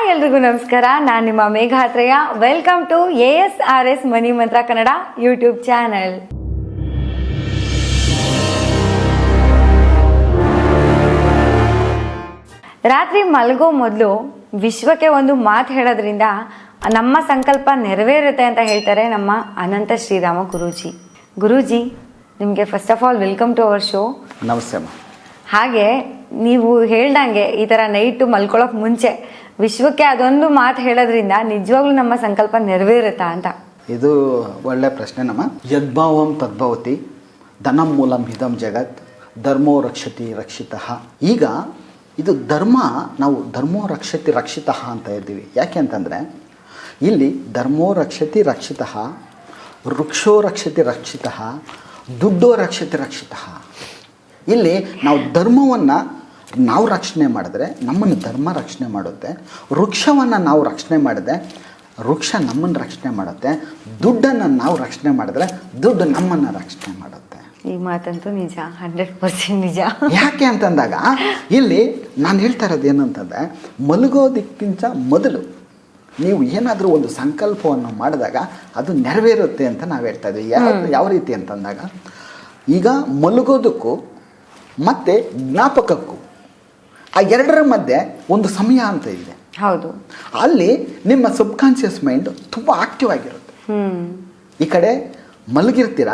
Hi ಎಲ್ರಿಗೂ ನಮಸ್ಕಾರ. ನಾನು ನಿಮ್ಮ Meghatraya. Welcome to A S R S money Mantra Kannada YouTube channel ರಾತ್ರಿ ಮಲಗೋ ಮೊದಲು ವಿಶ್ವಕ್ಕೆ ಒಂದು ಮಾತು ಹೇಳೋದ್ರಿಂದ ನಮ್ಮ ಸಂಕಲ್ಪ ನೆರವೇರುತ್ತೆ ಅಂತ ಹೇಳ್ತಾರೆ ನಮ್ಮ ಅನಂತ ಶ್ರೀರಾಮ ಗುರೂಜಿ. ಗುರೂಜಿ ನಿಮಗೆ first of all welcome to our show ನಮಸ್ತೆ ಹಾಗೆ ನೀವು ಹೇಳ್ದಂಗೆ ಈ ಥರ ನೈಟು ಮಲ್ಕೊಳ್ಳೋಕೆ ಮುಂಚೆ ವಿಶ್ವಕ್ಕೆ ಅದೊಂದು ಮಾತು ಹೇಳೋದ್ರಿಂದ ನಿಜವಾಗ್ಲೂ ನಮ್ಮ ಸಂಕಲ್ಪ ನೆರವೇರುತ್ತಾ ಅಂತ. ಇದು ಒಳ್ಳೆ ಪ್ರಶ್ನೆ ನಮ್ಮ. ಯದ್ಭಾವಂ ತದ್ಭವತಿ, ಧನಂ ಮೂಲಂ ಹಿದಂ ಜಗತ್, ಧರ್ಮೋ ರಕ್ಷತಿ ರಕ್ಷಿತ. ಈಗ ಇದು ಧರ್ಮ, ನಾವು ಧರ್ಮೋ ರಕ್ಷತಿ ರಕ್ಷಿತ ಅಂತ ಇದ್ದೀವಿ ಯಾಕೆ ಅಂತಂದರೆ, ಇಲ್ಲಿ ಧರ್ಮೋ ರಕ್ಷತಿ ರಕ್ಷಿತ, ವೃಕ್ಷೋ ರಕ್ಷತಿ ರಕ್ಷಿತ, ದುಡ್ಡೋ ರಕ್ಷತಿ ರಕ್ಷಿತ. ಇಲ್ಲಿ ನಾವು ಧರ್ಮವನ್ನು ನಾವು ರಕ್ಷಣೆ ಮಾಡಿದ್ರೆ ನಮ್ಮನ್ನು ಧರ್ಮ ರಕ್ಷಣೆ ಮಾಡುತ್ತೆ. ವೃಕ್ಷವನ್ನು ನಾವು ರಕ್ಷಣೆ ಮಾಡಿದೆ ವೃಕ್ಷ ನಮ್ಮನ್ನು ರಕ್ಷಣೆ ಮಾಡುತ್ತೆ. ದುಡ್ಡನ್ನು ನಾವು ರಕ್ಷಣೆ ಮಾಡಿದ್ರೆ ದುಡ್ಡು ನಮ್ಮನ್ನು ರಕ್ಷಣೆ ಮಾಡುತ್ತೆ. ಈ ಮಾತಂತೂ ನಿಜ ಹಂಡ್ರೆಡ್ ಪರ್ಸೆಂಟ್ ನಿಜ. ಯಾಕೆ ಅಂತಂದಾಗ ಇಲ್ಲಿ ನಾನು ಹೇಳ್ತಾ ಇರೋದು ಏನು ಅಂತಂದರೆ ಮಲಗೋದಕ್ಕಿಂತ ಮೊದಲು ನೀವು ಏನಾದರೂ ಒಂದು ಸಂಕಲ್ಪವನ್ನು ಮಾಡಿದಾಗ ಅದು ನೆರವೇರುತ್ತೆ ಅಂತ ನಾವು ಹೇಳ್ತಾ ಇದ್ದೀವಿ ಯಾವ ಯಾವ ರೀತಿ ಅಂತಂದಾಗ ಈಗ ಮಲಗೋದಕ್ಕೂ ಮತ್ತು ಜ್ಞಾಪಕಕ್ಕೂ ಆ ಎರಡರ ಮಧ್ಯೆ ಒಂದು ಸಮಯ ಅಂತ ಇದೆ. ಹೌದು. ಅಲ್ಲಿ ನಿಮ್ಮ ಸಬ್ಕಾನ್ಷಿಯಸ್ ಮೈಂಡ್ ತುಂಬ ಆಕ್ಟಿವ್ ಆಗಿರುತ್ತೆ. ಈ ಕಡೆ ಮಲಗಿರ್ತೀರ?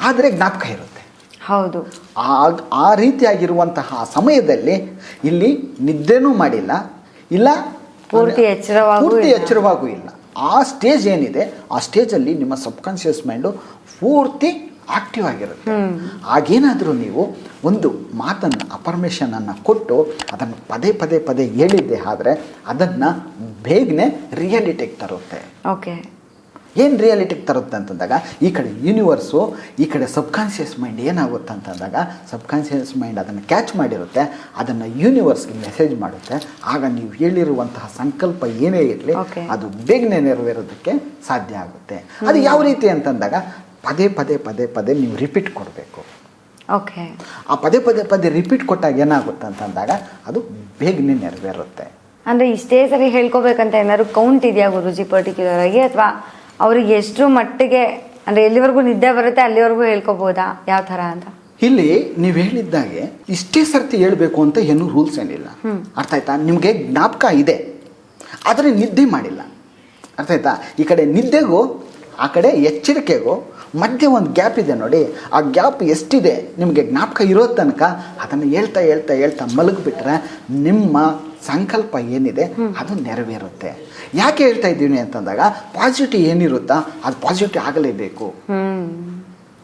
ಆದರೆ ಜ್ಞಾಪಕ ಇರುತ್ತೆ. ಹೌದು. ಆ ಆ ರೀತಿಯಾಗಿರುವಂತಹ ಸಮಯದಲ್ಲಿ ಇಲ್ಲಿ ನಿದ್ದೆನೂ ಮಾಡಿಲ್ಲ ಇಲ್ಲ ಪೂರ್ತಿ ಎಚ್ಚರವಾಗೂ ಪೂರ್ತಿ. ಎಚ್ಚರವಾಗೂ ಇಲ್ಲ. ಆ ಸ್ಟೇಜ್ ಏನಿದೆ ಆ ಸ್ಟೇಜಲ್ಲಿ ನಿಮ್ಮ ಸಬ್ಕಾನ್ಷಿಯಸ್ ಮೈಂಡು ಪೂರ್ತಿ ಆಕ್ಟಿವ್ ಆಗಿರುತ್ತೆ. ಆಗೇನಾದರೂ ನೀವು ಒಂದು ಮಾತನ್ನು ಅಪರ್ಮೇಷನನ್ನು ಕೊಟ್ಟು ಅದನ್ನು ಪದೇ ಪದೇ ಪದೇ ಹೇಳಿದ್ದೆ ಆದರೆ ಅದನ್ನು ಬೇಗನೆ ರಿಯಾಲಿಟಿಗೆ ತರುತ್ತೆ. ಓಕೆ. ಏನು ರಿಯಾಲಿಟಿಗೆ ತರುತ್ತೆ ಅಂತಂದಾಗ ಈ ಕಡೆ ಯೂನಿವರ್ಸು ಈ ಕಡೆ ಸಬ್ಕಾನ್ಷಿಯಸ್ ಮೈಂಡ್ ಏನಾಗುತ್ತೆ ಅಂತಂದಾಗ ಸಬ್ಕಾನ್ಷಿಯಸ್ ಮೈಂಡ್ ಅದನ್ನು ಕ್ಯಾಚ್ ಮಾಡಿರುತ್ತೆ ಅದನ್ನು ಯೂನಿವರ್ಸ್ಗೆ ಮೆಸೇಜ್ ಮಾಡುತ್ತೆ. ಆಗ ನೀವು ಹೇಳಿರುವಂತಹ ಸಂಕಲ್ಪ ಏನೇ ಇರಲಿ ಅದು ಬೇಗನೆ ನೆರವೇರೋದಕ್ಕೆ ಸಾಧ್ಯ ಆಗುತ್ತೆ. ಅದು ಯಾವ ರೀತಿ ಅಂತಂದಾಗ ಪದೇ ಪದೇ ಪದೇ ಪದೇ ನೀವು ರಿಪೀಟ್ ಕೊಡಬೇಕು. ಓಕೆ ಆ ಪದೇ ಪದೇ ಪದೇ ರಿಪೀಟ್ ಕೊಟ್ಟಾಗ ಏನಾಗುತ್ತೆ ಅಂತಂದಾಗ ಅದು ಬೇಗನೆ ನೆರವೇರುತ್ತೆ. ಅಂದರೆ ಇಷ್ಟೇ ಸರಿ ಹೇಳ್ಕೊಬೇಕಂತ ಏನಾದ್ರು ಕೌಂಟ್ ಇದೆಯಾ ಗುರುಜಿ ಪರ್ಟಿಕ್ಯುಲರ್ ಆಗಿ? ಅಥವಾ ಅವ್ರಿಗೆ ಎಷ್ಟು ಮಟ್ಟಿಗೆ ಅಂದರೆ ಎಲ್ಲಿವರೆಗೂ ನಿದ್ದೆ ಬರುತ್ತೆ ಅಲ್ಲಿವರೆಗೂ ಹೇಳ್ಕೊಬೋದಾ? ಯಾವ ಥರ ಅಂತ? ಇಲ್ಲಿ ನೀವು ಹೇಳಿದ್ದಾಗೆ ಇಷ್ಟೇ ಸರ್ತಿ ಹೇಳಬೇಕು ಅಂತ ಏನು ರೂಲ್ಸ್ ಏನಿಲ್ಲ. ಅರ್ಥ ಆಯ್ತಾ? ನಿಮಗೆ ಜ್ಞಾಪಕ ಇದೆ. ಆದರೆ ನಿದ್ದೆ ಮಾಡಿಲ್ಲ. ಅರ್ಥ ಆಯ್ತಾ? ಈ ಕಡೆ ನಿದ್ದೆಗೂ ಆ ಕಡೆ ಎಚ್ಚರಿಕೆಗೂ ಮಧ್ಯೆ ಒಂದು ಗ್ಯಾಪ್ ಇದೆ ನೋಡಿ. ಆ ಗ್ಯಾಪ್ ಎಷ್ಟಿದೆ? ನಿಮಗೆ ಜ್ಞಾಪಕ ಇರೋ ತನಕ ಅದನ್ನು ಹೇಳ್ತಾ ಹೇಳ್ತಾ ಹೇಳ್ತಾ ಮಲಗಿಬಿಟ್ರೆ ನಿಮ್ಮ ಸಂಕಲ್ಪ ಏನಿದೆ ಅದು ನೆರವೇರುತ್ತೆ. ಯಾಕೆ ಹೇಳ್ತಾ ಇದ್ದೀನಿ ಅಂತಂದಾಗ ಪಾಸಿಟಿವ್ ಏನಿರುತ್ತಾ ಅದು ಪಾಸಿಟಿವ್ ಆಗಲೇಬೇಕು.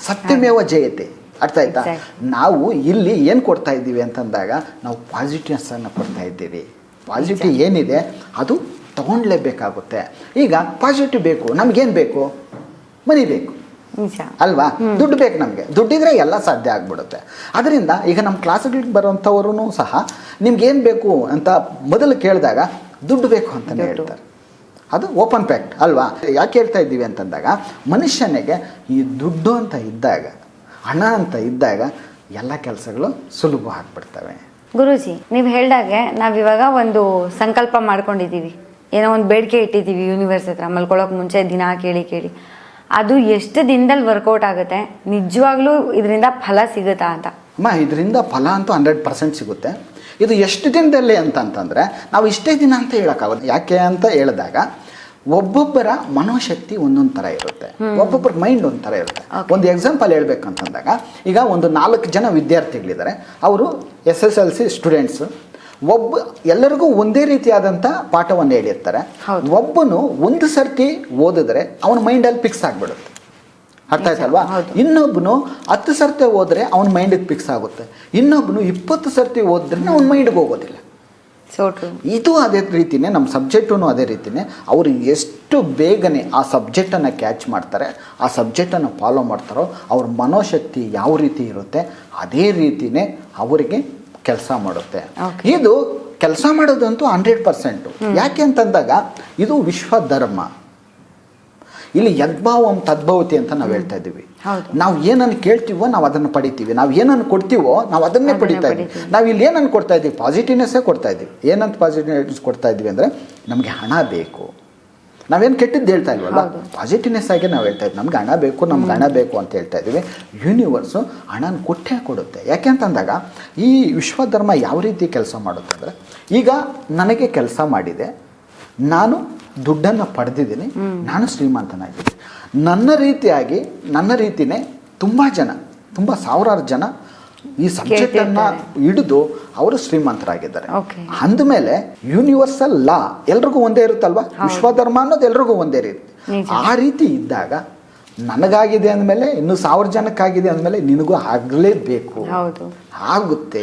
ಸತ್ಯಮೇವ ಜಯತೆ. ಅರ್ಥ ಆಯ್ತಾ? ನಾವು ಇಲ್ಲಿ ಏನು ಕೊಡ್ತಾ ಇದ್ದೀವಿ ಅಂತಂದಾಗ ನಾವು ಪಾಸಿಟಿವ್ನೆಸ್ ಅನ್ನು ಕೊಡ್ತಾ ಇದ್ದೀವಿ. ಪಾಸಿಟಿವ್ ಏನಿದೆ ಅದು ತಗೊಂಡ್ಲೇಬೇಕಾಗುತ್ತೆ. ಈಗ ಪಾಸಿಟಿವ್ ಬೇಕು ನಮಗೇನು ಬೇಕು? ಮನಿ ಬೇಕು. ಅಲ್ವಾ? ದುಡ್ಡು ಬೇಕು ನಮಗೆ. ದುಡ್ಡಿದ್ರೆ ಎಲ್ಲ ಸಾಧ್ಯ ಆಗ್ಬಿಡುತ್ತೆ. ಅದರಿಂದ ಈಗ ನಮ್ಮ ಕ್ಲಾಸ್ಗಳಿಗೆ ಬರುವಂಥವ್ರು ಸಹ ನಿಮ್ಗೇನು ಬೇಕು ಅಂತ ಮೊದಲು ಕೇಳಿದಾಗ ದುಡ್ಡು ಬೇಕು ಅಂತಲೇ. ಹೇಳ್ತಾರೆ. ಅದು ಓಪನ್ ಫ್ಯಾಕ್ಟ್ ಅಲ್ವಾ? ಯಾಕೆ ಹೇಳ್ತಾ ಇದ್ದೀವಿ ಅಂತಂದಾಗ ಮನುಷ್ಯನಿಗೆ ಈ ದುಡ್ಡು ಅಂತ ಇದ್ದಾಗ ಹಣ ಅಂತ ಇದ್ದಾಗ ಎಲ್ಲ ಕೆಲಸಗಳು ಸುಲಭ ಆಗ್ಬಿಡ್ತವೆ. ಗುರುಜಿ ನೀವು ಹೇಳ್ದಾಗೆ ನಾವಿವಾಗ ಒಂದು ಸಂಕಲ್ಪ ಮಾಡ್ಕೊಂಡಿದ್ದೀವಿ. ಏನೋ ಒಂದು ಬೇಡಿಕೆ ಇಟ್ಟಿದ್ದೀವಿ ಯೂನಿವರ್ಸ್ ಹತ್ರ ಮಲ್ಕೊಳ್ಳೋಕೆ ಮುಂಚೆ ದಿನ ಕೇಳಿ ಕೇಳಿ. ಅದು ಎಷ್ಟು ದಿನದಲ್ಲಿ ವರ್ಕೌಟ್ ಆಗುತ್ತೆ ನಿಜವಾಗ್ಲೂ ಇದರಿಂದ ಫಲ ಸಿಗುತ್ತಾ ಅಂತ. ಅಮ್ಮ ಇದರಿಂದ ಫಲ ಅಂತೂ ಹಂಡ್ರೆಡ್ ಪರ್ಸೆಂಟ್ ಸಿಗುತ್ತೆ. ಇದು ಎಷ್ಟು ದಿನದಲ್ಲಿ ಅಂತಂತಂದರೆ ನಾವು ಇಷ್ಟೇ ದಿನ ಅಂತ ಹೇಳೋಕ್ಕಾಗೋದು ಯಾಕೆ ಅಂತ ಹೇಳಿದಾಗ ಒಬ್ಬೊಬ್ಬರ ಮನೋಶಕ್ತಿ ಒಂದೊಂದು ಥರ ಇರುತ್ತೆ. ಒಬ್ಬೊಬ್ಬರ ಮೈಂಡ್ ಒಂಥರ ಥರ ಇರುತ್ತೆ. ಒಂದು ಎಕ್ಸಾಂಪಲ್ ಹೇಳ್ಬೇಕಂತಂದಾಗ ಈಗ ಒಂದು ನಾಲ್ಕು ಜನ ವಿದ್ಯಾರ್ಥಿಗಳಿದ್ದಾರೆ. ಅವರು S S L C students ಒಬ್ಬ ಎಲ್ಲರಿಗೂ ಒಂದೇ ರೀತಿಯಾದಂಥ ಪಾಠವನ್ನು ಹೇಳಿರ್ತಾರೆ. ಒಬ್ಬನು ಒಂದು ಸರ್ತಿ ಓದಿದ್ರೆ ಅವನ ಮೈಂಡಲ್ಲಿ ಫಿಕ್ಸ್ ಆಗಿಬಿಡುತ್ತೆ. ಅರ್ಥ ಆಯ್ತಲ್ವಾ? ಇನ್ನೊಬ್ಬನು ಹತ್ತು ಸರ್ತಿ ಹೋದ್ರೆ ಅವನ ಮೈಂಡಿಗೆ ಫಿಕ್ಸ್ ಆಗುತ್ತೆ. ಇನ್ನೊಬ್ಬನು ಇಪ್ಪತ್ತು ಸರ್ತಿ ಓದಿದ್ರೆ ಅವನ ಮೈಂಡ್ಗೆ ಹೋಗೋದಿಲ್ಲ. ಇದು ಅದೇ ರೀತಿನೇ ನಮ್ಮ ಸಬ್ಜೆಕ್ಟೂ ಅದೇ ರೀತಿನೇ ಅವರು ಎಷ್ಟು ಬೇಗನೆ ಆ ಸಬ್ಜೆಕ್ಟನ್ನು ಕ್ಯಾಚ್ ಮಾಡ್ತಾರೆ ಆ ಸಬ್ಜೆಕ್ಟನ್ನು ಫಾಲೋ ಮಾಡ್ತಾರೋ ಅವ್ರ ಮನೋಶಕ್ತಿ ಯಾವ ರೀತಿ ಇರುತ್ತೆ ಅದೇ ರೀತಿನೇ ಅವರಿಗೆ ಕೆಲಸ ಮಾಡುತ್ತೆ. ಇದು ಕೆಲಸ ಮಾಡೋದಂತೂ ಹಂಡ್ರೆಡ್ ಪರ್ಸೆಂಟು. ಯಾಕೆ ಅಂತಂದಾಗ ಇದು ವಿಶ್ವ ಧರ್ಮ ಇಲ್ಲಿ ಯದ್ಭಾವಂ ತದ್ಭವತಿ ಅಂತ ನಾವು ಹೇಳ್ತಾ ಇದ್ದೀವಿ. ನಾವು ಏನನ್ನು ಕೇಳ್ತೀವೋ ನಾವು ಅದನ್ನು ಪಡಿತೀವಿ. ನಾವು ಏನನ್ನು ಕೊಡ್ತೀವೋ ನಾವು ಅದನ್ನೇ ಪಡಿತಾ ಇದ್ದೀವಿ. ನಾವು ಇಲ್ಲಿ ಏನನ್ನು ಕೊಡ್ತಾ ಇದ್ದೀವಿ? ಪಾಸಿಟಿವ್ನೆಸ್ಸೇ ಕೊಡ್ತಾ ಇದ್ದೀವಿ. ಏನಂತ ಪಾಸಿಟಿವ್ನೆಸ್ ಕೊಡ್ತಾ ಇದ್ದೀವಿ ಅಂದರೆ ನಮಗೆ ಹಣ ಬೇಕು. ನಾವೇನು ಕೆಟ್ಟಿದ್ದು ಹೇಳ್ತಾ ಇಲ್ವಲ್ಲ. ಪಾಸಿಟಿವ್ನೆಸ್ ಆಗಿ ನಾವು ಹೇಳ್ತಾ ಇದ್ವಿ ನಮ್ಗೆ ಹಣ ಬೇಕು ನಮ್ಗೆ ಹಣ ಬೇಕು ಅಂತ ಹೇಳ್ತಾ ಇದ್ದೀವಿ. ಯೂನಿವರ್ಸು ಹಣನ ಕೊಟ್ಟೇ ಕೊಡುತ್ತೆ. ಯಾಕೆ ಅಂತಂದಾಗ ಈ ವಿಶ್ವಧರ್ಮ ಯಾವ ರೀತಿ ಕೆಲಸ ಮಾಡುತ್ತೆ ಅಂದರೆ ಈಗ ನನಗೆ ಕೆಲಸ ಮಾಡಿದೆ ನಾನು ದುಡ್ಡನ್ನು ಪಡೆದಿದ್ದೀನಿ ನಾನು ಶ್ರೀಮಂತನಾಗಿದ್ದೀನಿ ನನ್ನ ರೀತಿಯಾಗಿ ನನ್ನ ರೀತಿಯೇ ತುಂಬ ಜನ ತುಂಬ ಸಾವಿರಾರು ಜನ ಈ ಸಬ್ಜೆಕ್ಟನ್ನು ಹಿಡಿದು ಅವರು ಶ್ರೀಮಂತರಾಗಿದ್ದಾರೆ. ಅಂದಮೇಲೆ ಯೂನಿವರ್ಸಲ್ ಲಾ ಎಲ್ರಿಗೂ ಒಂದೇ ಇರುತ್ತಲ್ವಾ? ವಿಶ್ವಧರ್ಮ ಅನ್ನೋದು ಎಲ್ರಿಗೂ ಒಂದೇ ಇರುತ್ತೆ. ಆ ರೀತಿ ಇದ್ದಾಗ ನನಗಾಗಿದೆ ಅಂದಮೇಲೆ ಇನ್ನು ಸಾವಿರ ಜನಕ್ಕಾಗಿದೆ ಅಂದಮೇಲೆ ನಿನಗೂ ಆಗಲೇಬೇಕು. ಆಗುತ್ತೆ.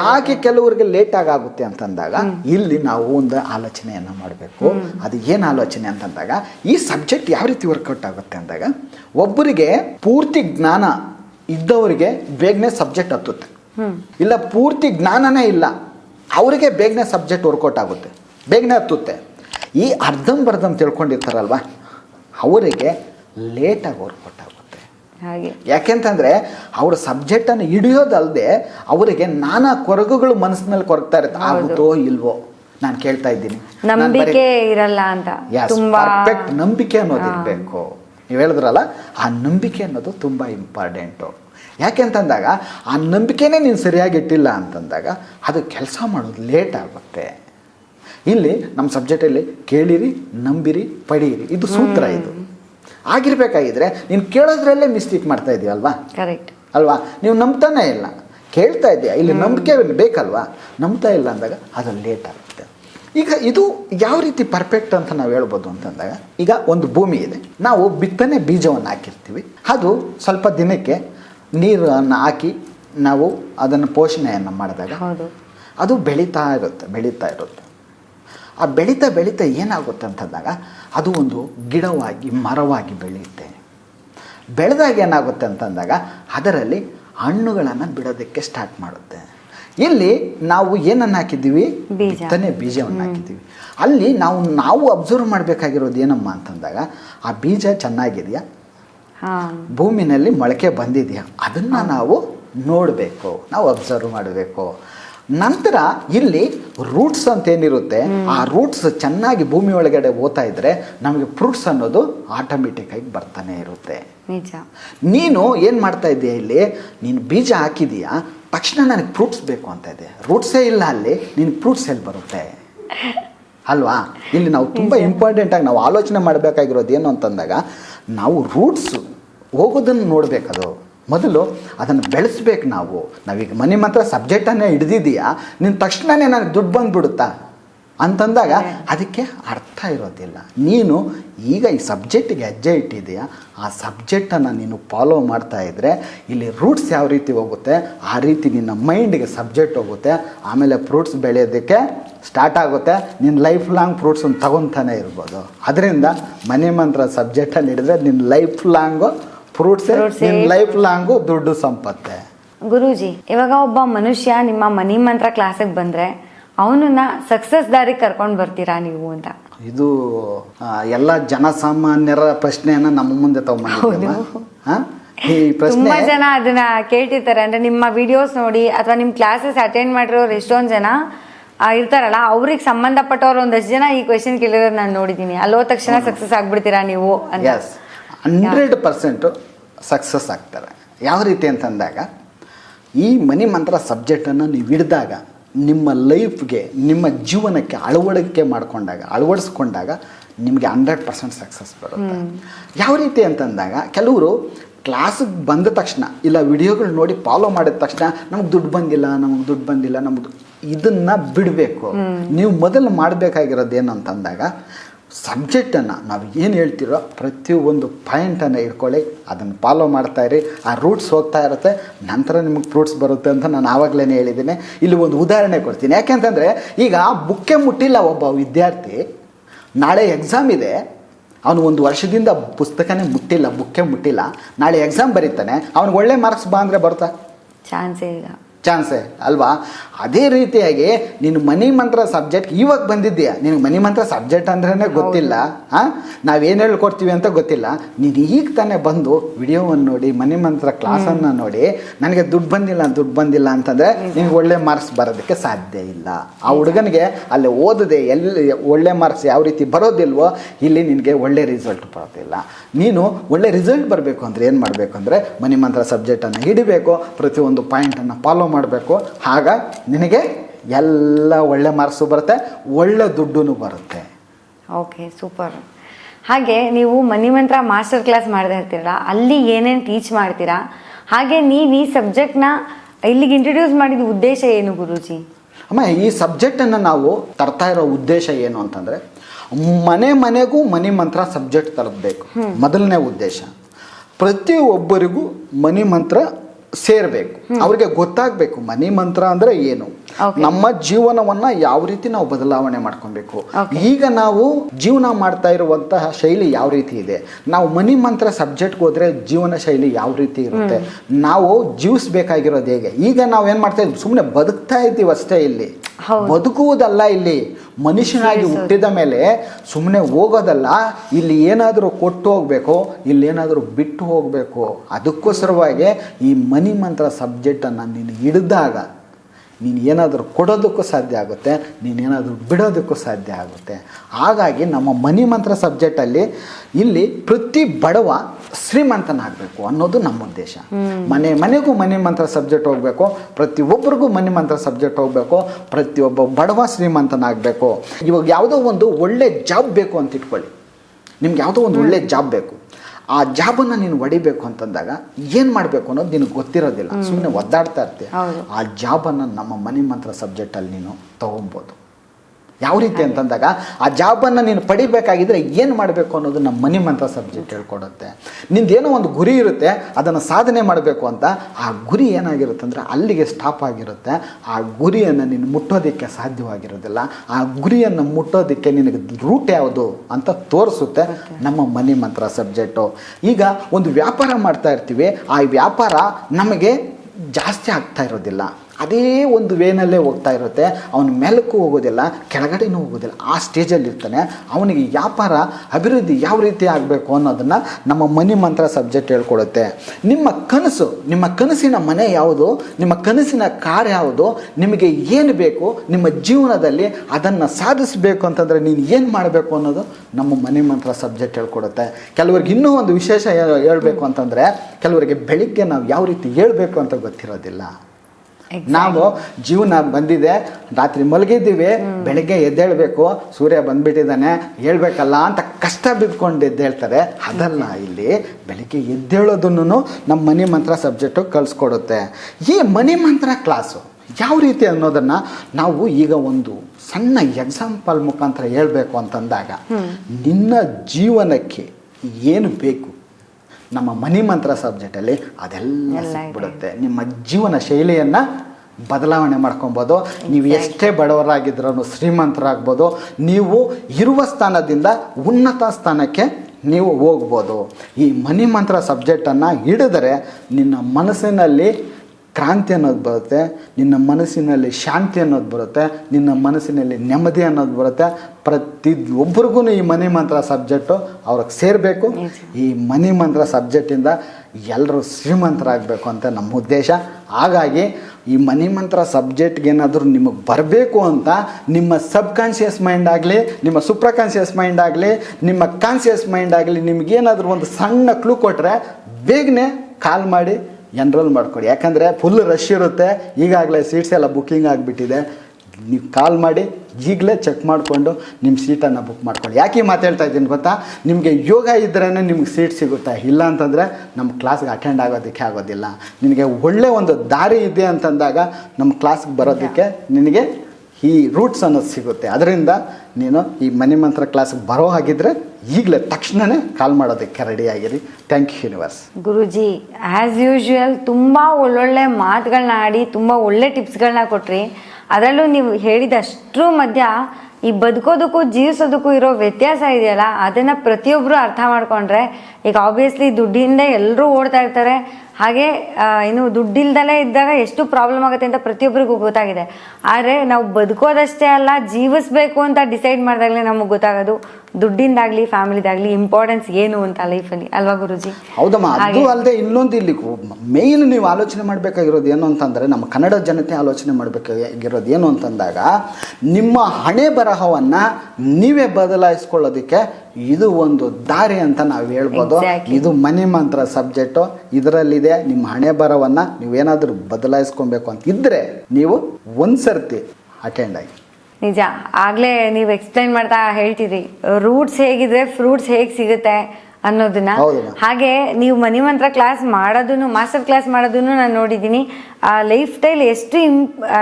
ಯಾಕೆ ಕೆಲವರಿಗೆ ಲೇಟ್ ಆಗುತ್ತೆ ಅಂತಂದಾಗ ಇಲ್ಲಿ ನಾವು ಒಂದು ಆಲೋಚನೆಯನ್ನ ಮಾಡಬೇಕು. ಅದು ಏನು ಆಲೋಚನೆ ಅಂತಂದಾಗ ಈ ಸಬ್ಜೆಕ್ಟ್ ಯಾವ ರೀತಿ ವರ್ಕೌಟ್ ಆಗುತ್ತೆ ಅಂದಾಗ ಒಬ್ಬರಿಗೆ ಪೂರ್ತಿ ಜ್ಞಾನ ಇದ್ದವರಿಗೆ ಬೇಗನೆ ಸಬ್ಜೆಕ್ಟ್ ಹತ್ತುತ್ತೆ. ಇಲ್ಲ ಪೂರ್ತಿ ಜ್ಞಾನನೇ ಇಲ್ಲ ಅವರಿಗೆ ಬೇಗನೆ ಸಬ್ಜೆಕ್ಟ್ ವರ್ಕೌಟ್ ಆಗುತ್ತೆ. ಬೇಗನೆ ಹತ್ತುತ್ತೆ. ಈ ಅರ್ಧಂಬರ್ಧಂ ತಿಳ್ಕೊಂಡಿರ್ತಾರಲ್ವ ಅವರಿಗೆ ಲೇಟಾಗಿ ವರ್ಕೌಟ್ ಆಗುತ್ತೆ. ಹಾಗೆ. ಯಾಕೆಂತಂದರೆ ಅವ್ರ ಸಬ್ಜೆಕ್ಟನ್ನು ಹಿಡಿಯೋದಲ್ಲದೆ ಅವರಿಗೆ ನಾನಾ ಕೊರಗುಗಳು ಮನಸ್ಸಿನಲ್ಲಿ ಕೊರಗ್ತಾ ಇರುತ್ತೆ. ಆಗುತ್ತೋ ಇಲ್ವೋ ನಾನು ಕೇಳ್ತಾ ಇದ್ದೀನಿ. ನಂಬಿಕೆ ಇರಲ್ಲ ಅಂತ. ಪರ್ಫೆಕ್ಟ್ ನಂಬಿಕೆ ಅನ್ನೋದು ಇರಬೇಕು ನೀವು ಹೇಳಿದ್ರಲ್ಲ ಆ ನಂಬಿಕೆ ಅನ್ನೋದು ತುಂಬ ಇಂಪಾರ್ಟೆಂಟು ಯಾಕೆ ಅಂತಂದಾಗ ಆ ನಂಬಿಕೆನೇ ನೀನು ಸರಿಯಾಗಿ ಇಟ್ಟಿಲ್ಲ ಅಂತಂದಾಗ ಅದು ಕೆಲಸ ಮಾಡೋದು ಲೇಟ್ ಆಗುತ್ತೆ. ಇಲ್ಲಿ ನಮ್ಮ ಸಬ್ಜೆಕ್ಟಲ್ಲಿ ಕೇಳಿರಿ ನಂಬಿರಿ ಪಡೀರಿ ಇದು ಸೂತ್ರ ಇದು. ಆಗಿರಬೇಕಾಗಿದ್ರೆ ನೀನು ಕೇಳೋದ್ರಲ್ಲೇ ಮಿಸ್ಟೇಕ್ ಮಾಡ್ತಾ ಇದೀವಲ್ವಾ ಕರೆಕ್ಟ್ ಅಲ್ವಾ? ನೀವು ನಂಬ್ತಾನೇ ಇಲ್ಲ. ಕೇಳ್ತಾ ಇದೆಯಾ. ಇಲ್ಲಿ ನಂಬಿಕೆ ಬೇಕಲ್ವಾ? ನಂಬ್ತಾ ಇಲ್ಲ ಅಂದಾಗ ಅದು ಲೇಟ್ ಆಗುತ್ತೆ. ಈಗ ಇದು ಯಾವ ರೀತಿ ಪರ್ಫೆಕ್ಟ್ ಅಂತ ನಾವು ಹೇಳ್ಬೋದು ಅಂತಂದಾಗ ಈಗ ಒಂದು ಭೂಮಿ ಇದೆ. ನಾವು ಬಿತ್ತನೆ ಬೀಜವನ್ನು ಹಾಕಿರ್ತೀವಿ. ಅದು ಸ್ವಲ್ಪ ದಿನಕ್ಕೆ ನೀರನ್ನು ಹಾಕಿ ನಾವು ಅದನ್ನು ಪೋಷಣೆಯನ್ನು ಮಾಡಿದಾಗ ಅದು ಬೆಳೀತಾ ಇರುತ್ತೆ ಬೆಳೀತಾ ಇರುತ್ತೆ. ಆ ಬೆಳೀತಾ ಬೆಳೀತಾ ಏನಾಗುತ್ತೆ ಅಂತಂದಾಗ ಅದು ಒಂದು ಗಿಡವಾಗಿ ಮರವಾಗಿ ಬೆಳೆಯುತ್ತೆ. ಬೆಳೆದಾಗ ಏನಾಗುತ್ತೆ ಅಂತಂದಾಗ ಅದರಲ್ಲಿ ಹಣ್ಣುಗಳನ್ನು ಬಿಡೋದಕ್ಕೆ ಸ್ಟಾರ್ಟ್ ಮಾಡುತ್ತೆ. ಇಲ್ಲಿ ನಾವು ಏನನ್ನು ಹಾಕಿದ್ದೀವಿ? ಬೀಜ. ಬಿತ್ತನೆ ಬೀಜವನ್ನು ಹಾಕಿದ್ದೀವಿ. ಅಲ್ಲಿ ನಾವು ನಾವು ಅಬ್ಸರ್ವ್ ಮಾಡಬೇಕಾಗಿರೋದು ಏನಮ್ಮ ಅಂತಂದಾಗ ಆ ಬೀಜ ಚೆನ್ನಾಗಿದೆಯಾ? ಭೂಮಿನಲ್ಲಿ ಮೊಳಕೆ ಬಂದಿದೆಯಾ? ಅದನ್ನು ನಾವು ನೋಡಬೇಕು ನಾವು ಅಬ್ಸರ್ವ್ ಮಾಡಬೇಕು. ನಂತರ ಇಲ್ಲಿ ರೂಟ್ಸ್ ಅಂತ ಏನಿರುತ್ತೆ ಆ ರೂಟ್ಸ್ ಚೆನ್ನಾಗಿ ಭೂಮಿ ಒಳಗಡೆ ಓದ್ತಾ ಇದ್ರೆ ನಮಗೆ ಫ್ರೂಟ್ಸ್ ಅನ್ನೋದು ಆಟೋಮೆಟಿಕ್ ಆಗಿ ಬರ್ತಾನೆ ಇರುತ್ತೆ. ನೀನು ಏನು ಮಾಡ್ತಾ ಇದ್ದೀಯ ಇಲ್ಲಿ? ನೀನು ಬೀಜ ಹಾಕಿದೀಯಾ? ತಕ್ಷಣ ನನಗೆ ಫ್ರೂಟ್ಸ್ ಬೇಕು ಅಂತ ಇದೆ. ರೂಟ್ಸೇ ಇಲ್ಲ ಅಲ್ಲಿ ನಿನ್ನ ಫ್ರೂಟ್ಸ್ ಎಲ್ಲಿ ಬರುತ್ತೆ? ಅಲ್ವಾ? ಇಲ್ಲಿ ನಾವು ತುಂಬ ಇಂಪಾರ್ಟೆಂಟಾಗಿ ನಾವು ಆಲೋಚನೆ ಮಾಡಬೇಕಾಗಿರೋದು ಏನು ಅಂತಂದಾಗ ನಾವು ರೂಟ್ಸ್ ಹೋಗೋದನ್ನು ನೋಡಬೇಕದು. ಮೊದಲು ಅದನ್ನು ಬೆಳೆಸ್ಬೇಕು ನಾವು. ನಾವೀಗ ಮನೆ ಮಾತ್ರ ಸಬ್ಜೆಕ್ಟನ್ನೇ ಹಿಡ್ದಿದೀಯಾ ನಿನ್ನ ತಕ್ಷಣವೇ ನನಗೆ ದುಡ್ಡು ಬಂದ್ಬಿಡುತ್ತಾ? ಅಂತಂದಾಗ ಅದಕ್ಕೆ ಅರ್ಥ ಇರೋದಿಲ್ಲ. ನೀನು ಈಗ ಈ ಸಬ್ಜೆಕ್ಟಿಗೆ ಹೆಜ್ಜೆ ಇಟ್ಟಿದೆಯಾ ಆ ಸಬ್ಜೆಕ್ಟನ್ನು ನೀನು ಫಾಲೋ ಮಾಡ್ತಾ ಇದ್ದರೆ ಇಲ್ಲಿ ರೂಟ್ಸ್ ಯಾವ ರೀತಿ ಹೋಗುತ್ತೆ? ಆ ರೀತಿ ನಿನ್ನ ಮೈಂಡಿಗೆ ಸಬ್ಜೆಕ್ಟ್ ಹೋಗುತ್ತೆ. ಆಮೇಲೆ ಫ್ರೂಟ್ಸ್ ಬೆಳೆಯೋದಕ್ಕೆ ಸ್ಟಾರ್ಟ್ ಆಗುತ್ತೆ. ನಿನ್ನ ಲೈಫ್ ಲಾಂಗ್ ಫ್ರೂಟ್ಸನ್ನು ತಗೊತಾನೆ ಇರ್ಬೋದು. ಅದರಿಂದ ಮನೆ ಮಂತ್ರ ಸಬ್ಜೆಕ್ಟನ್ನು ಹಿಡಿದ್ರೆ ನಿನ್ನ ಲೈಫ್ ಲಾಂಗು ಫ್ರೂಟ್ಸ್. ನಿನ್ನ ಲೈಫ್ ಲಾಂಗು ದುಡ್ಡು ಸಂಪತ್ತೆ. ಗುರೂಜಿ ಇವಾಗ ಒಬ್ಬ ಮನುಷ್ಯ ನಿಮ್ಮ ಮನಿ ಮಂತ್ರ ಕ್ಲಾಸಿಗೆ ಬಂದ್ರೆ ಅವನನ್ನ ಸಕ್ಸಸ್ ದಾರಿ ಕರ್ಕೊಂಡು ಬರ್ತೀರಾ ನೀವು ಅಂತ? ಇದು ಆ, ಎಲ್ಲ ಜನಸಾಮಾನ್ಯರ ಪ್ರಶ್ನೆಯನ್ನ ನಮ್ಮ ಮುಂದೆ ತಗೊಂಡು ಹಾ? ಈ ಪ್ರಶ್ನೆ ತುಂಬಾ ಜನ ಅದನ್ನ ಕೇಳ್ತಿರ್ತಾರೆ. ಅಂದ್ರೆ ನಿಮ್ಮ ವಿಡಿಯೋಸ್ ನೋಡಿ ಅಥವಾ ನಿಮ್ ಕ್ಲಾಸಸ್ ಅಟೆಂಡ್ ಮಾಡಿರೋರು ಎಷ್ಟೊಂದ್ ಜನ ಆ, ಇರ್ತಾರಲ್ಲ ಅವ್ರಿಗೆ ಸಂಬಂಧಪಟ್ಟವ್ರು ಒಂದಷ್ಟು ಜನ ಈ ಕ್ವೆಶನ್ ಕೇಳಿರೋದು ನಾನು ನೋಡಿದೀನಿ ಅಲ್ಲಿ ಹೋದ. ತಕ್ಷಣ ಸಕ್ಸಸ್ ಆಗ್ಬಿಡ್ತೀರಾ ನೀವು ಅಂತ. ಎಸ್ ಹಂಡ್ರೆಡ್ ಪರ್ಸೆಂಟು ಸಕ್ಸಸ್ ಆಗ್ತಾರೆ. ಯಾವ ರೀತಿ ಅಂತಂದಾಗ ಈ ಮನಿ ಮಂತ್ರ ಸಬ್ಜೆಕ್ಟನ್ನು ನೀವು ಹಿಡಿದಾಗ ನಿಮ್ಮ ಲೈಫ್ಗೆ ನಿಮ್ಮ ಜೀವನಕ್ಕೆ ಅಳವಡಿಕೆ ಮಾಡಿಕೊಂಡಾಗ ಅಳವಡಿಸ್ಕೊಂಡಾಗ ನಿಮಗೆ ಹಂಡ್ರೆಡ್ ಪರ್ಸೆಂಟ್ ಸಕ್ಸಸ್ ಬರುತ್ತೆ. ಯಾವ ರೀತಿ ಅಂತಂದಾಗ ಕೆಲವರು ಕ್ಲಾಸಿಗೆ ಬಂದ ತಕ್ಷಣ ಇಲ್ಲ ವಿಡಿಯೋಗಳು ನೋಡಿ ಫಾಲೋ ಮಾಡಿದ ತಕ್ಷಣ ನಮಗೆ ದುಡ್ಡು ಬಂದಿಲ್ಲ ನಮಗೆ ದುಡ್ಡು ಬಂದಿಲ್ಲ ನಮ್ಗೆ ಇದನ್ನು ಬಿಡಬೇಕು. ನೀವು ಮೊದಲು ಮಾಡಬೇಕಾಗಿರೋದು ಏನು ಅಂತಂದಾಗ ಸಬ್ಜೆಕ್ಟನ್ನು ನಾವು ಏನು ಹೇಳ್ತಿರೋ ಪ್ರತಿಯೊಂದು ಪಾಯಿಂಟನ್ನು ಇಟ್ಕೊಳ್ಳಿ, ಅದನ್ನು ಫಾಲೋ ಮಾಡ್ತಾ ಇರಿ. ಆ ರೂಟ್ಸ್ ಹೋಗ್ತಾ ಇರುತ್ತೆ. ನಂತರ ನಿಮಗೆ ಫ್ರೂಟ್ಸ್ ಬರುತ್ತೆ ಅಂತ ನಾನು ಆವಾಗಲೇ ಹೇಳಿದ್ದೀನಿ. ಇಲ್ಲಿ ಒಂದು ಉದಾಹರಣೆ ಕೊಡ್ತೀನಿ. ಯಾಕೆಂತಂದರೆ, ಈಗ ಬುಕ್ಕೆ ಮುಟ್ಟಿಲ್ಲ ಒಬ್ಬ ವಿದ್ಯಾರ್ಥಿ, ನಾಳೆ ಎಕ್ಸಾಮ್ ಇದೆ. ಅವನು ಒಂದು ವರ್ಷದಿಂದ ಪುಸ್ತಕನೇ ಮುಟ್ಟಿಲ್ಲ, ಬುಕ್ಕೆ ಮುಟ್ಟಿಲ್ಲ. ನಾಳೆ ಎಕ್ಸಾಮ್ ಬರೀತಾನೆ. ಅವ್ನಿಗೆ ಒಳ್ಳೆ ಮಾರ್ಕ್ಸ್ ಬಾ ಅಂದರೆ ಬರ್ತಾ ಚಾನ್ಸೇ ಇಲ್ಲ ಚಾನ್ಸೇ ಅಲ್ವಾ? ಅದೇ ರೀತಿಯಾಗಿ ನಿನ್ನ ಮನಿ ಮಂತ್ರ ಸಬ್ಜೆಕ್ಟ್ ಇವಾಗ ಬಂದಿದ್ದೀಯ? ನಿನಗೆ ಮನಿ ಮಂತ್ರ ಸಬ್ಜೆಕ್ಟ್ ಅಂದ್ರೇ ಗೊತ್ತಿಲ್ಲ. ಹಾಂ ನಾವೇನು ಹೇಳ್ಕೊಡ್ತೀವಿ ಅಂತ ಗೊತ್ತಿಲ್ಲ. ನೀನು ಈಗ ತಾನೇ ಬಂದು ವಿಡಿಯೋವನ್ನು ನೋಡಿ ಮನಿ ಮಂತ್ರ ಕ್ಲಾಸನ್ನು ನೋಡಿ ನನಗೆ ದುಡ್ಡು ಬಂದಿಲ್ಲ ದುಡ್ಡು ಬಂದಿಲ್ಲ ಅಂತಂದರೆ ನಿನಗೆ ಒಳ್ಳೆ ಮಾರ್ಕ್ಸ್ ಬರೋದಕ್ಕೆ ಸಾಧ್ಯ ಇಲ್ಲ. ಆ ಹುಡುಗನಿಗೆ ಅಲ್ಲಿ ಓದದೆ ಎಲ್ಲಿ ಒಳ್ಳೆ ಮಾರ್ಕ್ಸ್ ಯಾವ ರೀತಿ ಬರೋದಿಲ್ವೋ ಇಲ್ಲಿ ನಿನಗೆ ಒಳ್ಳೆ ರಿಸಲ್ಟ್ ಬರೋದಿಲ್ಲ. ನೀನು ಒಳ್ಳೆ ರಿಸಲ್ಟ್ ಬರಬೇಕು ಅಂದರೆ ಏನು ಮಾಡಬೇಕು ಅಂದರೆ ಮನಿ ಮಂತ್ರ ಸಬ್ಜೆಕ್ಟನ್ನು ಹಿಡಿಬೇಕು ಪ್ರತಿಯೊಂದು ಪಾಯಿಂಟನ್ನು ಫಾಲೋ ಮಾಡಬೇಕು. ಆಗ ನಿನಗೆ ಎಲ್ಲ ಒಳ್ಳೆ ಮಾರ್ಕ್ಸು ಬರುತ್ತೆ ಒಳ್ಳೆ ದುಡ್ಡು ಬರುತ್ತೆ. ಓಕೆ ಸೂಪರ್ ಹಾಗೆ ನೀವು ಮನಿ ಮಂತ್ರ ಮಾಸ್ಟರ್ ಕ್ಲಾಸ್ ಮಾಡ್ತಾ ಇರ್ತೀರಲ್ಲ ಅಲ್ಲಿ ಏನೇನು ಟೀಚ್ ಮಾಡ್ತೀರಾ ಹಾಗೆ ನೀವು ಈ ಸಬ್ಜೆಕ್ಟ್ನ ಇಲ್ಲಿಗೆ ಇಂಟ್ರೊಡ್ಯೂಸ್ ಮಾಡಿದ ಉದ್ದೇಶ ಏನು ಗುರುಜಿ? ಅಮ್ಮ ಈ ಸಬ್ಜೆಕ್ಟನ್ನು ನಾವು ತರ್ತಾ ಇರೋ ಉದ್ದೇಶ ಏನು ಅಂತಂದರೆ ಮನೆ ಮನೆಗೂ ಮನಿ ಮಂತ್ರ ಸಬ್ಜೆಕ್ಟ್ ತರಬೇಕು ಮೊದಲನೇ ಉದ್ದೇಶ. ಪ್ರತಿಯೊಬ್ಬರಿಗೂ ಮನಿ ಮಂತ್ರ ಸೇರಬೇಕು. ಅವ್ರಿಗೆ ಗೊತ್ತಾಗಬೇಕು ಮನಿ ಮಂತ್ರ ಅಂದ್ರೆ ಏನು. ನಮ್ಮ ಜೀವನವನ್ನ ಯಾವ ರೀತಿ ನಾವು ಬದಲಾವಣೆ ಮಾಡ್ಕೊಬೇಕು. ಈಗ ನಾವು ಜೀವನ ಮಾಡ್ತಾ ಇರುವಂತಹ ಶೈಲಿ ಯಾವ ರೀತಿ ಇದೆ. ನಾವು ಮನಿ ಮಂತ್ರ ಸಬ್ಜೆಕ್ಟ್ಗೆ ಹೋದ್ರೆ ಜೀವನ ಶೈಲಿ ಯಾವ ರೀತಿ ಇರುತ್ತೆ. ನಾವು ಜೀವಿಸ್ಬೇಕಾಗಿರೋದು ಹೇಗೆ. ಈಗ ನಾವು ಏನು ಮಾಡ್ತಾ ಇದ್ವಿ ಸುಮ್ಮನೆ ಬದುಕ್ತಾ ಇದ್ದೀವಿ ಅಷ್ಟೇ ಇಲ್ಲಿ. ಬದುಕುವುದಲ್ಲ ಇಲ್ಲಿ. ಮನುಷ್ಯನಾಗಿ ಹುಟ್ಟಿದ ಮೇಲೆ ಸುಮ್ಮನೆ ಹೋಗೋದಲ್ಲ ಇಲ್ಲಿ ಏನಾದರೂ ಕೊಟ್ಟು ಹೋಗ್ಬೇಕು ಇಲ್ಲಿ ಏನಾದರೂ ಬಿಟ್ಟು ಹೋಗಬೇಕು. ಅದಕ್ಕೋಸ್ಕರವಾಗಿ ಈ ಮನಿ ಮಂತ್ರ ಸಬ್ಜೆಕ್ಟನ್ನು ನೀನು ಹಿಡಿದಾಗ ನೀನು ಏನಾದರೂ ಕೊಡೋದಕ್ಕೂ ಸಾಧ್ಯ ಆಗುತ್ತೆ ನೀನೇನಾದರೂ ಬಿಡೋದಕ್ಕೂ ಸಾಧ್ಯ ಆಗುತ್ತೆ. ಹಾಗಾಗಿ ನಮ್ಮ ಮನಿ ಮಂತ್ರ ಸಬ್ಜೆಕ್ಟಲ್ಲಿ ಇಲ್ಲಿ ಪ್ರತಿ ಬಡವ ಶ್ರೀಮಂತನಾಗಬೇಕು ಅನ್ನೋದು ನಮ್ಮ ಉದ್ದೇಶ. ಮನೆ ಮನೆಗೂ ಮನೆ ಮಂತ್ರ ಸಬ್ಜೆಕ್ಟ್ ಹೋಗಬೇಕು ಪ್ರತಿಯೊಬ್ಬರಿಗೂ ಮನೆ ಮಂತ್ರ ಸಬ್ಜೆಕ್ಟ್ ಹೋಗಬೇಕು ಪ್ರತಿಯೊಬ್ಬ ಬಡವ ಶ್ರೀಮಂತನಾಗಬೇಕು. ಇವಾಗ ಯಾವುದೋ ಒಂದು ಒಳ್ಳೆ ಜಾಬ್ ಬೇಕು ಅಂತ ಇಟ್ಕೊಳ್ಳಿ. ನಿಮ್ಗೆ ಯಾವುದೋ ಒಂದು ಒಳ್ಳೆ ಜಾಬ್ ಬೇಕು. ಆ ಜಾಬನ್ನು ನೀನು ಹೊಡಿಬೇಕು ಅಂತಂದಾಗ ಏನು ಮಾಡಬೇಕು ಅನ್ನೋದು ನಿನಗೆ ಗೊತ್ತಿರೋದಿಲ್ಲ. ಸುಮ್ಮನೆ ಒದ್ದಾಡ್ತಾ ಇರ್ತೀಯ. ಆ ಜಾಬನ್ನು ನಮ್ಮ ಮನೆ ಮಂತ್ರ ಸಬ್ಜೆಕ್ಟಲ್ಲಿ ನೀನು ತೊಗೊಬೋದು. ಯಾವ ರೀತಿ ಅಂತಂದಾಗ ಆ ಜಾಬನ್ನು ನೀನು ಪಡಿಬೇಕಾಗಿದ್ರೆ ಏನು ಮಾಡಬೇಕು ಅನ್ನೋದು ನಮ್ಮ ಮನಿ ಮಂತ್ರ ಸಬ್ಜೆಕ್ಟ್ ಹೇಳ್ಕೊಡುತ್ತೆ. ನಿಂದೇನೋ ಒಂದು ಗುರಿ ಇರುತ್ತೆ ಅದನ್ನು ಸಾಧನೆ ಮಾಡಬೇಕು ಅಂತ ಆ ಗುರಿ ಏನಾಗಿರುತ್ತೆ ಅಂದರೆ ಅಲ್ಲಿಗೆ ಸ್ಟಾಪ್ ಆಗಿರುತ್ತೆ. ಆ ಗುರಿಯನ್ನು ನೀನು ಮುಟ್ಟೋದಕ್ಕೆ ಸಾಧ್ಯವಾಗಿರೋದಿಲ್ಲ. ಆ ಗುರಿಯನ್ನು ಮುಟ್ಟೋದಕ್ಕೆ ನಿನಗೆ ರೂಟ್ ಯಾವುದು ಅಂತ ತೋರಿಸುತ್ತೆ ನಮ್ಮ ಮನಿ ಮಂತ್ರ ಸಬ್ಜೆಕ್ಟು. ಈಗ ಒಂದು ವ್ಯಾಪಾರ ಮಾಡ್ತಾ ಇರ್ತೀವಿ ಆ ವ್ಯಾಪಾರ ನಮಗೆ ಜಾಸ್ತಿ ಆಗ್ತಾ ಇರೋದಿಲ್ಲ. ಅದೇ ಒಂದು ವೇನಲ್ಲೇ ಹೋಗ್ತಾ ಇರುತ್ತೆ. ಅವನು ಮೇಲಕ್ಕೂ ಹೋಗೋದಿಲ್ಲ, ಕೆಳಗಡೆನೂ ಹೋಗೋದಿಲ್ಲ. ಆ ಸ್ಟೇಜಲ್ಲಿ ಇರ್ತಾನೆ. ಅವನಿಗೆ ವ್ಯಾಪಾರ, ಅಭಿವೃದ್ಧಿ ಯಾವ ರೀತಿ ಆಗಬೇಕು ಅನ್ನೋದನ್ನು ನಮ್ಮ ಮನಿ ಮಂತ್ರ ಸಬ್ಜೆಕ್ಟ್ ಹೇಳ್ಕೊಡುತ್ತೆ. ನಿಮ್ಮ ಕನಸು, ನಿಮ್ಮ ಕನಸಿನ ಮನೆ ಯಾವುದು, ನಿಮ್ಮ ಕನಸಿನ ಕಾರ್ ಯಾವುದು, ನಿಮಗೆ ಏನು ಬೇಕು, ನಿಮ್ಮ ಜೀವನದಲ್ಲಿ ಅದನ್ನು ಸಾಧಿಸಬೇಕು ಅಂತಂದರೆ ನೀನು ಏನು ಮಾಡಬೇಕು ಅನ್ನೋದು ನಮ್ಮ ಮನಿ ಮಂತ್ರ ಸಬ್ಜೆಕ್ಟ್ ಹೇಳ್ಕೊಡುತ್ತೆ. ಕೆಲವರಿಗೆ ಇನ್ನೂ ಒಂದು ವಿಶೇಷ ಹೇಳಬೇಕು ಅಂತಂದರೆ, ಕೆಲವರಿಗೆ ಬೆಳಿಗ್ಗೆ ನಾವು ಯಾವ ರೀತಿ ಹೇಳಬೇಕು ಅಂತ ಗೊತ್ತಿರೋದಿಲ್ಲ. ನಾವು ಜೀವನ ಬಂದಿದೆ ರಾತ್ರಿ ಮಲಗಿದ್ದೀವಿ ಬೆಳಗ್ಗೆ ಎದ್ದೇಳಬೇಕು ಸೂರ್ಯ ಬಂದ್ಬಿಟ್ಟಿದ್ದಾನೆ ಹೇಳ್ಬೇಕಲ್ಲ ಅಂತ ಕಷ್ಟ ಬಿದ್ಕೊಂಡು ಎದ್ದೇಳ್ತಾರೆ. ಅದಲ್ಲ ಇಲ್ಲಿ ಬೆಳಗ್ಗೆ ಎದ್ದೇಳೋದನ್ನು ನಮ್ಮ ಮನಿ ಮಂತ್ರ ಸಬ್ಜೆಕ್ಟು ಕಲಿಸ್ಕೊಡುತ್ತೆ ಈ ಮನಿ ಮಂತ್ರ ಕ್ಲಾಸು ಯಾವ ರೀತಿ ಅನ್ನೋದನ್ನು ನಾವು ಈಗ ಒಂದು ಸಣ್ಣ ಎಕ್ಸಾಂಪಲ್ ಮುಖಾಂತರ ಹೇಳಬೇಕು ಅಂತಂದಾಗ ನಿನ್ನ ಜೀವನಕ್ಕೆ ಏನು ಬೇಕು? ನಮ್ಮ ಮನಿ ಮಂತ್ರ ಸಬ್ಜೆಕ್ಟಲ್ಲಿ ಅದೆಲ್ಲ ಸಿಗ್ಬಿಡುತ್ತೆ ಸಿಕ್ಬಿಡುತ್ತೆ. ನಿಮ್ಮ ಜೀವನ ಶೈಲಿಯನ್ನು ಬದಲಾವಣೆ ಮಾಡ್ಕೊಬೋದು. ನೀವು ಎಷ್ಟೇ ಬಡವರಾಗಿದ್ರೂ ಶ್ರೀಮಂತರಾಗ್ಬೋದು ನೀವು ಇರುವ ಸ್ಥಾನದಿಂದ ಉನ್ನತ ಸ್ಥಾನಕ್ಕೆ ನೀವು ಹೋಗ್ಬೋದು. ಈ ಮನಿ ಮಂತ್ರ ಸಬ್ಜೆಕ್ಟನ್ನು ಹಿಡಿದರೆ ನಿನ್ನ ಮನಸ್ಸಿನಲ್ಲಿ ಕ್ರಾಂತಿ ಅನ್ನೋದು ಬರುತ್ತೆ ನಿನ್ನ ಮನಸ್ಸಿನಲ್ಲಿ ಶಾಂತಿ ಅನ್ನೋದು ಬರುತ್ತೆ ನಿನ್ನ ಮನಸ್ಸಿನಲ್ಲಿ ನೆಮ್ಮದಿ ಅನ್ನೋದು ಬರುತ್ತೆ. ಪ್ರತಿ ಒಬ್ರಿಗೂ ಈ ಮನಿ ಮಂತ್ರ ಸಬ್ಜೆಕ್ಟು ಅವ್ರಿಗೆ ಸೇರಬೇಕು. ಈ ಮನಿ ಮಂತ್ರ ಸಬ್ಜೆಕ್ಟಿಂದ ಎಲ್ಲರೂ ಶ್ರೀಮಂತರಾಗಬೇಕು ಅಂತ ನಮ್ಮ ಉದ್ದೇಶ. ಹಾಗಾಗಿ ಈ ಮನಿ ಮಂತ್ರ ಸಬ್ಜೆಕ್ಟ್ಗೆ ಏನಾದರೂ ನಿಮಗೆ ಬರಬೇಕು ಅಂತ ನಿಮ್ಮ ಸಬ್ ಕಾನ್ಷಿಯಸ್ ಮೈಂಡ್ ಆಗಲಿ ನಿಮ್ಮ ಸೂಪ್ರ ಕಾನ್ಷಿಯಸ್ ಮೈಂಡ್ ಆಗಲಿ ನಿಮ್ಮ ಕಾನ್ಷಿಯಸ್ ಮೈಂಡ್ ಆಗಲಿ ನಿಮಗೇನಾದರೂ ಒಂದು ಸಣ್ಣ ಕ್ಲೂ ಕೊಟ್ಟರೆ ಬೇಗನೆ ಕಾಲ್ ಮಾಡಿ ಎನ್ರೋಲ್ ಮಾಡ್ಕೊಡಿ. ಯಾಕಂದರೆ ಫುಲ್ ರಶ್ ಇರುತ್ತೆ. ಈಗಾಗಲೇ ಸೀಟ್ಸ್ ಎಲ್ಲ ಬುಕ್ಕಿಂಗ್ ಆಗಿಬಿಟ್ಟಿದೆ. ನೀವು ಕಾಲ್ ಮಾಡಿ ಈಗಲೇ ಚೆಕ್ ಮಾಡಿಕೊಂಡು ನಿಮ್ಮ ಸೀಟನ್ನು ಬುಕ್ ಮಾಡ್ಕೊಳ್ಳಿ ಯಾಕೆ ಈ ಮಾತು ಹೇಳ್ತಾ ಇದ್ದೀನಿ ಗೊತ್ತಾ? ನಿಮಗೆ ಯೋಗ ಇದ್ರೇ ನಿಮ್ಗೆ ಸೀಟ್ ಸಿಗುತ್ತೆ. ಇಲ್ಲ ಅಂತಂದರೆ ನಮ್ಮ ಕ್ಲಾಸ್ಗೆ ಅಟೆಂಡ್ ಆಗೋದಕ್ಕೆ ಆಗೋದಿಲ್ಲ. ನಿನಗೆ ಒಳ್ಳೆ ಒಂದು ದಾರಿ ಇದೆ ಅಂತಂದಾಗ ನಮ್ಮ ಕ್ಲಾಸ್ಗೆ ಬರೋದಕ್ಕೆ ನಿನಗೆ ಈ ರೂಟ್ಸ್ ಅನ್ನೋದು ಸಿಗುತ್ತೆ. ಅದರಿಂದ ನೀನು ಈ ಮನೆ ಮಂತ್ರ ಕ್ಲಾಸ್ಗೆ ಬರೋ ಹಾಗಿದ್ರೆ ಈಗಲೇ ತಕ್ಷಣವೇ ಕಾಲ್ ಮಾಡೋದಕ್ಕೆ ರೆಡಿಯಾಗಿರಿ thank you universe Guruji as usual ತುಂಬ ಒಳ್ಳೊಳ್ಳೆ ಮಾತುಗಳನ್ನ ಆಡಿ, ತುಂಬ ಒಳ್ಳೆ ಟಿಪ್ಸ್ಗಳನ್ನ ಕೊಟ್ರಿ. ಅದರಲ್ಲೂ ನೀವು ಹೇಳಿದ ಅಷ್ಟ್ರ ಮಧ್ಯ ಈ ಬದುಕೋದಕ್ಕೂ, ಜೀವಿಸೋದಕ್ಕೂ ಇರೋ ವ್ಯತ್ಯಾಸ ಇದೆಯಲ್ಲ, ಅದನ್ನು ಪ್ರತಿಯೊಬ್ಬರು ಅರ್ಥ ಮಾಡ್ಕೊಂಡ್ರೆ, ಈಗ ಆಬ್ವಿಯಸ್ಲಿ ದುಡ್ಡಿಂದ ಎಲ್ಲರೂ ಓಡ್ತಾ ಇರ್ತಾರೆ. ಹಾಗೆ ಇನ್ನು ದುಡ್ಡಿಲ್ದಲೇ ಇದ್ದಾಗ ಎಷ್ಟು ಪ್ರಾಬ್ಲಮ್ ಆಗುತ್ತೆ ಅಂತ ಪ್ರತಿಯೊಬ್ಬರಿಗೂ ಗೊತ್ತಾಗಿದೆ. ಆದರೆ ನಾವು ಬದುಕೋದಷ್ಟೇ ಅಲ್ಲ, ಜೀವಿಸ್ಬೇಕು ಅಂತ ಡಿಸೈಡ್ ಮಾಡಿದಾಗಲೇ ನಮಗೆ ಗೊತ್ತಾಗೋದು. ದುಡ್ಡಿಂದಾಗಲಿ ಫ್ಯಾಮಿಲಿದಾಗ್ಲಿ ಇಂಪಾರ್ಟೆನ್ಸ್ ಏನು ಅಂತ ಲೈಫಲ್ಲಿ ಅಲ್ವಾ ಗುರುಜಿ? ಹೌದಮ್ಮ ಅದು. ಅಲ್ಲದೆ ಇನ್ನೊಂದು ಇಲ್ಲಿ ಮೇಯ್ನ್ ನೀವು ಆಲೋಚನೆ ಮಾಡಬೇಕಾಗಿರೋದು ಏನು ಅಂತಂದರೆ ನಮ್ಮ ಕನ್ನಡ ಜನತೆ ಆಲೋಚನೆ ಮಾಡಬೇಕಾಗಿರೋದು ಏನು ಅಂತಂದಾಗ ನಿಮ್ಮ ಹಣೆ ಬರಹವನ್ನು ನೀವೇ ಬದಲಾಯಿಸ್ಕೊಳ್ಳೋದಕ್ಕೆ ಇದು ಒಂದು ದಾರಿ ಅಂತ ನಾವು ಹೇಳ್ಬೋದು. ಇದು ಮನೆ ಮಂತ್ರ ಸಬ್ಜೆಕ್ಟು ಇದರಲ್ಲಿದೆ ನಿಮ್ಮ ಹಣೆ ಬರವನ್ನು ನೀವೇನಾದರೂ ಬದಲಾಯಿಸ್ಕೊಬೇಕು ಅಂತ ಇದ್ದರೆ ನೀವು ಒಂದು ಸರ್ತಿ ಅಟೆಂಡ್ ಆಗಿ. ನಿಜ. ಆಗ್ಲೇ ನೀವು ಎಕ್ಸ್ಪ್ಲೈನ್ ಮಾಡ್ತಾ ಹೇಳ್ತಿದ್ರಿ. ರೂಟ್ಸ್ ಹೇಗಿದ್ರೆ ಫ್ರೂಟ್ಸ್ ಹೇಗೆ ಸಿಗುತ್ತೆ? ಅನ್ನೋದನ್ನ. ಹಾಗೆ ನೀವು ಮನಿ ಮಂತ್ರ ಕ್ಲಾಸ್ ಮಾಡೋದನ್ನು ಮಾಸ್ಟರ್ ಕ್ಲಾಸ್ ಮಾಡೋದನ್ನು ನಾನು ನೋಡಿದ್ದೀನಿ. ಆ ಲೈಫ್ ಸ್ಟೈಲ್ ಎಷ್ಟು ಇಂ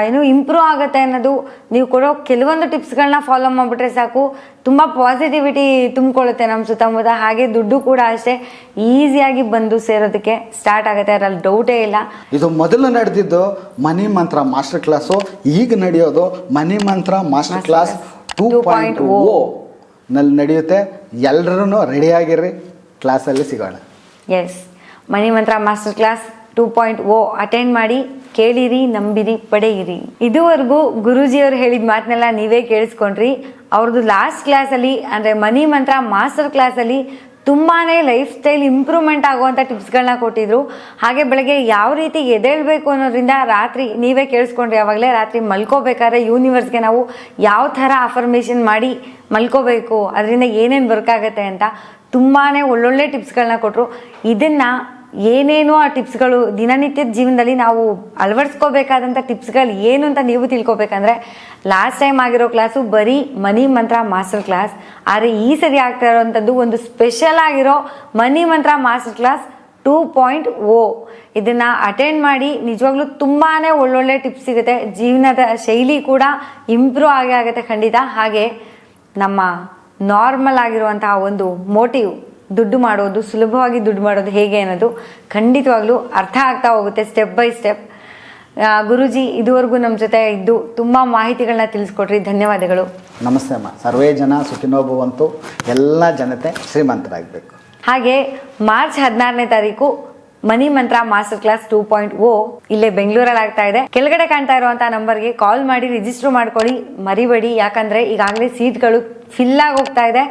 ಏನು ಇಂಪ್ರೂವ್ ಆಗುತ್ತೆ ಅನ್ನೋದು ನೀವು ಕೊಡೋ ಕೆಲವೊಂದು ಟಿಪ್ಸ್ಗಳನ್ನ ಫಾಲೋ ಮಾಡಿಬಿಟ್ರೆ ಸಾಕು. ತುಂಬ ಪಾಸಿಟಿವಿಟಿ ತುಂಬಿಕೊಳ್ಳುತ್ತೆ ನಮ್ಮ ಸುತ್ತಮುತ್ತ. ಹಾಗೆ ದುಡ್ಡು ಕೂಡ ಅಷ್ಟೇ. ಈಸಿಯಾಗಿ ಬಂದು ಸೇರೋದಕ್ಕೆ ಸ್ಟಾರ್ಟ್ ಆಗುತ್ತೆ ಅದರಲ್ಲಿ ಡೌಟೇ ಇಲ್ಲ. ಇದು ಮೊದಲು ನಡೆದಿದ್ದು ಮನಿ ಮಂತ್ರ ಮಾಸ್ಟರ್ ಕ್ಲಾಸು ಈಗ ನಡೆಯೋದು money Mantra master class two point O ನಲ್ಲಿ ನಡೆಯುತ್ತೆ. ಎಲ್ಲರೂ ರೆಡಿಯಾಗಿರ್ರಿ ಕ್ಲಾಸಲ್ಲಿ ಸಿಗೋಣ. Yes money Mantra master class two point O attend ಮಾಡಿ ಕೇಳಿರಿ, ನಂಬಿರಿ, ಪಡೆಯಿರಿ. ಇದುವರೆಗೂ ಗುರೂಜಿಯವರು ಹೇಳಿದ ಮಾತನ್ನೆಲ್ಲ ನೀವೇ ಕೇಳಿಸ್ಕೊಂಡ್ರಿ. ಅವ್ರದ್ದು ಲಾಸ್ಟ್ ಕ್ಲಾಸಲ್ಲಿ ಅಂದರೆ ಮನಿ ಮಂತ್ರ ಮಾಸ್ಟರ್ ಕ್ಲಾಸಲ್ಲಿ ತುಂಬಾ ಲೈಫ್ ಸ್ಟೈಲ್ ಇಂಪ್ರೂವ್ಮೆಂಟ್ ಆಗುವಂಥ ಟಿಪ್ಸ್ಗಳನ್ನ ಕೊಟ್ಟಿದ್ರು. ಹಾಗೆ ಬೆಳಗ್ಗೆ ಯಾವ ರೀತಿ ಎದ್ದೇಳಬೇಕು ಅನ್ನೋದ್ರಿಂದ ರಾತ್ರಿ ನೀವೇ ಕೇಳಿಸ್ಕೊಂಡ್ರಿ. ಯಾವಾಗಲೇ ರಾತ್ರಿ ಮಲ್ಕೋಬೇಕಾದ್ರೆ ಯೂನಿವರ್ಸ್ಗೆ ನಾವು ಯಾವ ಥರ ಅಫರ್ಮೇಷನ್ ಮಾಡಿ ಮಲ್ಕೋಬೇಕು, ಅದರಿಂದ ಏನೇನು ವರ್ಕ್ ಆಗುತ್ತೆ ಅಂತ ತುಂಬಾ ಒಳ್ಳೊಳ್ಳೆ ಟಿಪ್ಸ್ಗಳನ್ನ ಕೊಟ್ಟರು ಇದನ್ನು ಏನೇನು ಆ ಟಿಪ್ಸ್ಗಳು ದಿನನಿತ್ಯದ ಜೀವನದಲ್ಲಿ ನಾವು ಅಳವಡಿಸ್ಕೋಬೇಕಾದಂಥ ಟಿಪ್ಸ್ಗಳು ಏನು ಅಂತ ನೀವು ತಿಳ್ಕೊಬೇಕಂದ್ರೆ ಲಾಸ್ಟ್ ಟೈಮ್ ಆಗಿರೋ ಕ್ಲಾಸು ಬರೀ ಮನಿ ಮಂತ್ರ ಮಾಸ್ಟರ್ ಕ್ಲಾಸ್ ಆದರೆ ಈ ಸರಿ ಆಗ್ತಾ ಇರೋವಂಥದ್ದು ಒಂದು ಸ್ಪೆಷಲ್ ಆಗಿರೋ money Mantra master class two point O ಇದನ್ನು ಅಟೆಂಡ್ ಮಾಡಿ ನಿಜವಾಗ್ಲೂ ತುಂಬಾ ಒಳ್ಳೊಳ್ಳೆ ಟಿಪ್ಸ್ ಸಿಗುತ್ತೆ. ಜೀವನದ ಶೈಲಿ ಕೂಡ ಇಂಪ್ರೂವ್ ಆಗೇ ಆಗುತ್ತೆ ಖಂಡಿತ. ಹಾಗೆ ನಮ್ಮ ನಾರ್ಮಲ್ ಆಗಿರುವಂತಹ ಒಂದು ಮೋಟಿವ್ ದುಡ್ಡು ಮಾಡೋದು ಸುಲಭವಾಗಿ ದುಡ್ಡು ಮಾಡೋದು ಹೇಗೆ ಅನ್ನೋದು ಖಂಡಿತವಾಗ್ಲೂ ಅರ್ಥ ಆಗ್ತಾ ಹೋಗುತ್ತೆ ಸ್ಟೆಪ್ ಬೈ ಸ್ಟೆಪ್ ಗುರುಜಿ ಇದುವರೆಗೂ ನಮ್ಮ ಜೊತೆ ಇದ್ದು ತುಂಬ ಮಾಹಿತಿಗಳನ್ನ ತಿಳಿಸ್ಕೊಟ್ರಿ. ಧನ್ಯವಾದಗಳು. ನಮಸ್ತೆ ಅಮ್ಮ. ಸರ್ವೇ ಜನ ಸುಖಿನೋಭವಂತು ಎಲ್ಲ ಜನತೆ ಶ್ರೀಮಂತರಾಗಬೇಕು. ಹಾಗೆ ಮಾರ್ಚ್ ಹದಿನಾರನೇ ತಾರೀಕು money Mantra master class two point O ಇಲ್ಲೇ ಬೆಂಗಳೂರಲ್ಲಿ ಆಗ್ತಾ ಇದೆ. ಕೆಳಗಡೆ ಕಾಣ್ತಾ ಇರುವಂತಹ ನಂಬರ್ಗೆ ಕಾಲ್ ಮಾಡಿ ರಿಜಿಸ್ಟರ್ ಮಾಡ್ಕೊಳ್ಳಿ. ಮರಿಬೇಡಿ. ಯಾಕಂದ್ರೆ ಈಗಾಗಲೇ ಸೀಟ್ಗಳು ಫಿಲ್ ಆಗಿ ಹೋಗ್ತಾ ಇದೆ.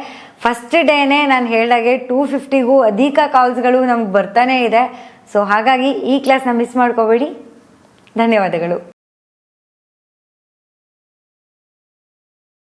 ಫಸ್ಟ್ ಡೇನೆ ನಾನು ಹೇಳಿದಾಗೆ ಟೂ ಫಿಫ್ಟಿಗೂ ಅಧಿಕ ಕಾಲ್ಸ್ಗಳು ನಮ್ಗೆ ಬರ್ತಾನೆ ಇದೆ. ಸೊ ಹಾಗಾಗಿ ಈ ಕ್ಲಾಸ್ನ ಮಿಸ್ ಮಾಡ್ಕೋಬೇಡಿ. ಧನ್ಯವಾದಗಳು.